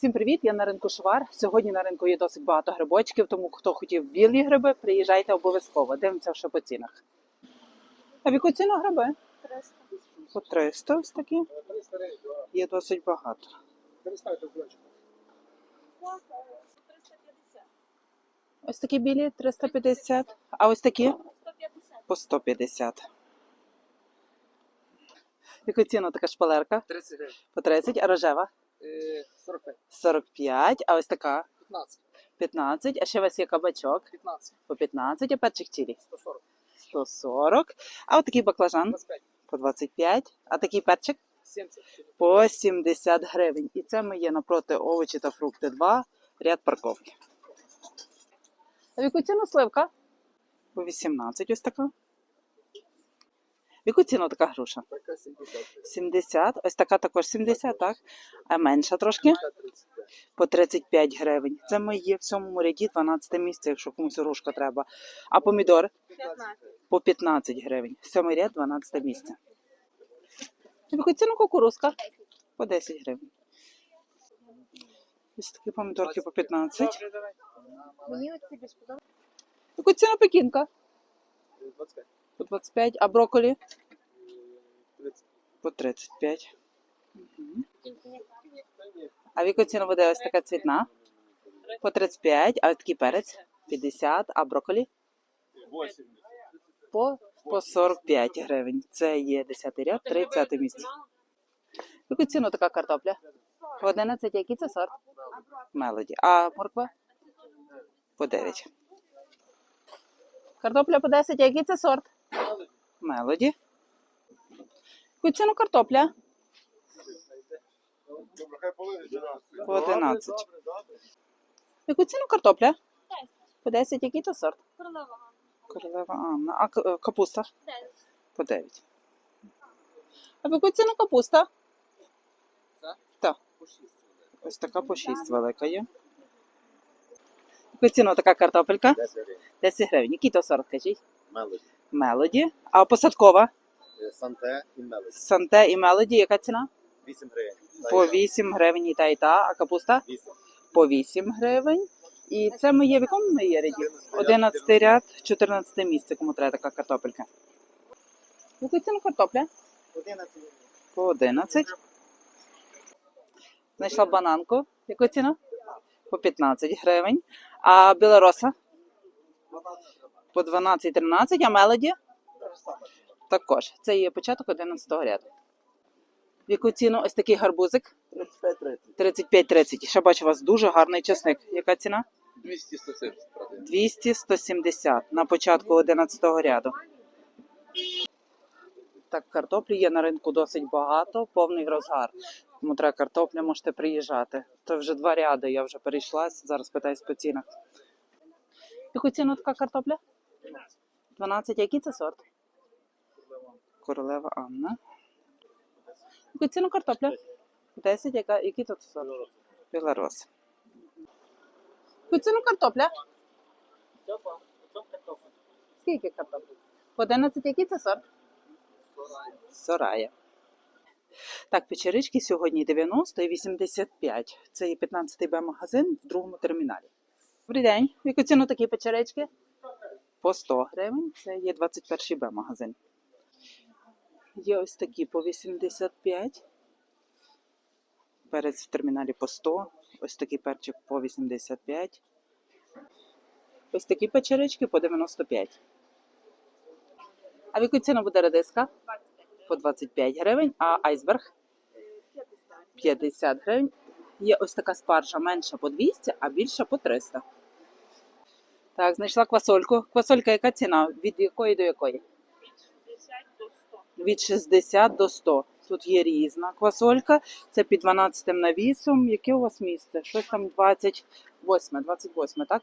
Всім привіт! Я на ринку Швар. Сьогодні на ринку є досить багато грибочків, тому хто хотів білі гриби, приїжджайте обов'язково. Дивимося що по цінах. А в яку ціну гриби? 300. По 300 ось такі. Є досить багато. Переставте в 350. Ось такі білі 350, а ось такі 150. по 150. В Яку ціну така шпалерка? 30 гривень. По 30, а рожева? Е, 45. 45, а ось така 15. 15, а ще у вас є кабачок 15. по 15, а перчик чилі 140. 140, а от такий баклажан 25. по 25, а такий перчик 70. по 70 гривень. І це ми є напроти овочі та фрукти 2, ряд парковки. А в яку ціну сливка? По 18 ось така. Яку ціну така груша? Така 70. 70, ось така також 70, так? А менша трошки? Така 35. По 35 гривень. Це ми є в сьомому ряді 12 місце, якщо комусь грушка треба. А помідори 15. по 15 гривень. Сьомий ряд 12 місце. Яку ціну кукурузка? По 10 гривень. Ось такі помідорки по 15. Мені оці. Яку ціну пекінка? 25. По 25, а брокколі? 30. По 35. А в яку ціну буде ось така цвітна? По 35, а такий перець? 50, а брокколі? 80. По, по 45 гривень. Це є 10 ряд, 30 місце. В яку ціну така картопля? По 11, який це сорт? Мелоді. А морква? По 9. Картопля по 10, який це сорт? Мелоді. Яку ціну картопля? По 11. В яку ціну картопля? По 10, який то сорт? Королева Анна. А к- е, капуста? По 9. А в яку ціну капуста? Це? Так. Ось така по 6 велика є. Яку ціну така картопелька? 10 гривень. 10 гривень. Який то сорт, кажіть? Мелоді. Мелоді. А посадкова? Е, Санте і Мелоді. Санте і Мелоді, яка ціна? 8 гривень. По 8 гривень і та і та, а капуста? 8. По 8 гривень. І це ми є в якому ми є ряді? 11 ряд, 14 місце, кому треба така картопелька. Яку ціну картопля? 11 гривень. По 11. Знайшла бананку. Яку ціну? По 15 гривень. А білороса? По 12-13, а мелоді? Також. Це є початок 11 ряду. В яку ціну ось такий гарбузик? 35 30. 35-30. Ще бачу у вас дуже гарний часник. Яка ціна? 200 170. на початку 11-го ряду. Так, картоплі є на ринку досить багато, повний розгар. Тому треба картопля, можете приїжджати. Це вже два ряди, я вже перейшла, зараз питаюсь по цінах. Яку ціну така картопля? 12. Який це сорт? Королева Анна. Яку ціну картопля? 10. Яка, який це сорт? Білорос. Яку ціну картопля? Скільки картоплі? По 11 який це сорт? Сорая. Так, печерички сьогодні 90 і 85. Це є 15-й Б-магазин в другому терміналі. Добрий день. Яку ціну такі печерички? По 100 гривень. Це є 21-й Б-магазин. Є ось такі по 85. Перець в терміналі по 100. Ось такий перчик по 85. Ось такі печерички по 95. А в яку ціну буде редиска? По 25 гривень, а айсберг 50 гривень. Є ось така спаржа менша по 200, а більша по 300. Так, знайшла квасольку. Квасолька яка ціна? Від якої до якої? Від 60 до 100. Тут є різна квасолька. Це під 12 навісом. Яке у вас місце? Щось там 28, 28, так?